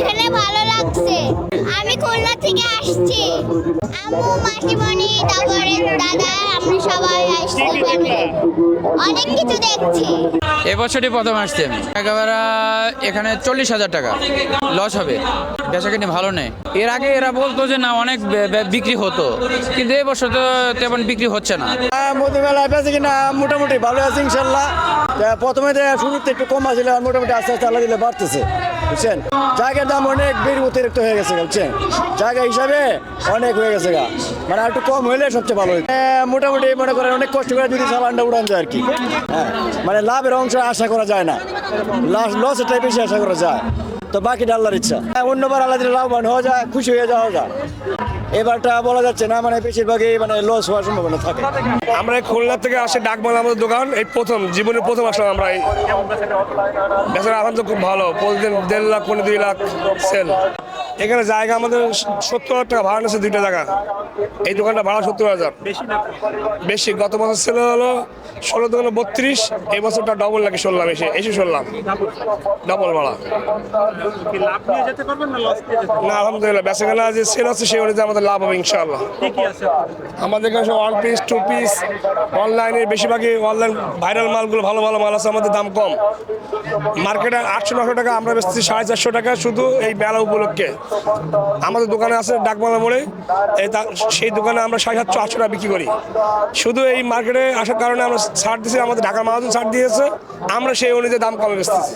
এখানে ভালো লাগছে। আমি খুলনা থেকে আসছি। আম্মু মাসিমণি তারপরে দাদা আমরা সবাই আসছি অনেক কিছু দেখছি। এবছরই প্রথম আসছি আমি। একেবারে এখানে চল্লিশ হাজার টাকা। লস হবে। বেচা কিনে ভালো নেই। এর আগে এরা বলতো যে না অনেক বিক্রি হতো। কিন্তু এবছর তো তেমন বিক্রি হচ্ছে না। মধ্যবেলায় বেঁচে কিনা মোটামুটি ভালো আছে ইনশাল্লাহ। প্রথমে শুরুতে একটু কম আর মোটামুটি আস্তে আস্তে আল্লাহ দিলে বাড়তেছে। বুঝছেন? জায়গার দাম অনেক বেড়ে অতিরিক্ত হয়ে গেছে বুঝছেন? জায়গা হিসাবে অনেক হয়ে গেছে গা। মানে একটু কম হইলে সবচেয়ে ভালো হয়েছে মোটামুটি মনে করেন অনেক কষ্ট করে যদি সালানটা উড়ান যায় আর কি। হ্যাঁ মানে লাভের অংশ আশা করা যায় না। লস এটাই বেশি আশা করা যায়। তো বাকি আল্লাহর ইচ্ছা। হ্যাঁ, অন্যবার আল্লাহ দিলে লাভবান হওয়া যায় খুশি হয়ে যাওয়া যায়। এবারটা বলা যাচ্ছে না মানে বেশিরভাগই মানে লস হওয়ার সম্ভাবনা থাকে। আমরা এই খুলনা থেকে আসে ডাকবাংলা আমাদের দোকান, এই প্রথম, জীবনে প্রথম আসলাম আমরা এই। বেচারা এখন তো খুব ভালো, প্রতিদিন দেড় লাখ, পনেরো দুই লাখ সেল এখানে জায়গা আমাদের সত্তর হাজার টাকা ভাড়া নিচ্ছে দুইটা জায়গা। এই দোকানটা ভাড়া সত্তর হাজার। বেশি গত বছর ছিল হলো ষোলো দোকানে বত্রিশ, এই বছরটা ডবল নাকি শুনলাম, এসে এসে শুনলাম। ডবল ভাড়া না, আলহামদুলিল্লাহ বেচাকেনা যে সেল আছে সেই অনুযায়ী আমাদের লাভ হবে, ইনশাআল্লাহ। আমাদের কাছে ওয়ান পিস টু পিস অনলাইনে বেশিরভাগই অনলাইন ভাইরাল মালগুলো, ভালো ভালো মাল আছে, আমাদের দাম কম। মার্কেটে আটশো, নশো টাকা, আমরা বেচছি সাড়ে চারশো টাকা, শুধু এই মেলা উপলক্ষে। আমাদের দোকানে আছে ডাকবাংলা মোড়ে এই সেই দোকানে আমরা সাড়ে সাতশো, আটশো টাকা বিক্রি করি। শুধু এই মার্কেটে আসার কারণে আমরা ছাড় দিয়েছি, আমাদের ঢাকা মাহাজন ছাড় দিয়েছে। আমরা সেই অনুযায়ী দাম কমে বেচতেছি।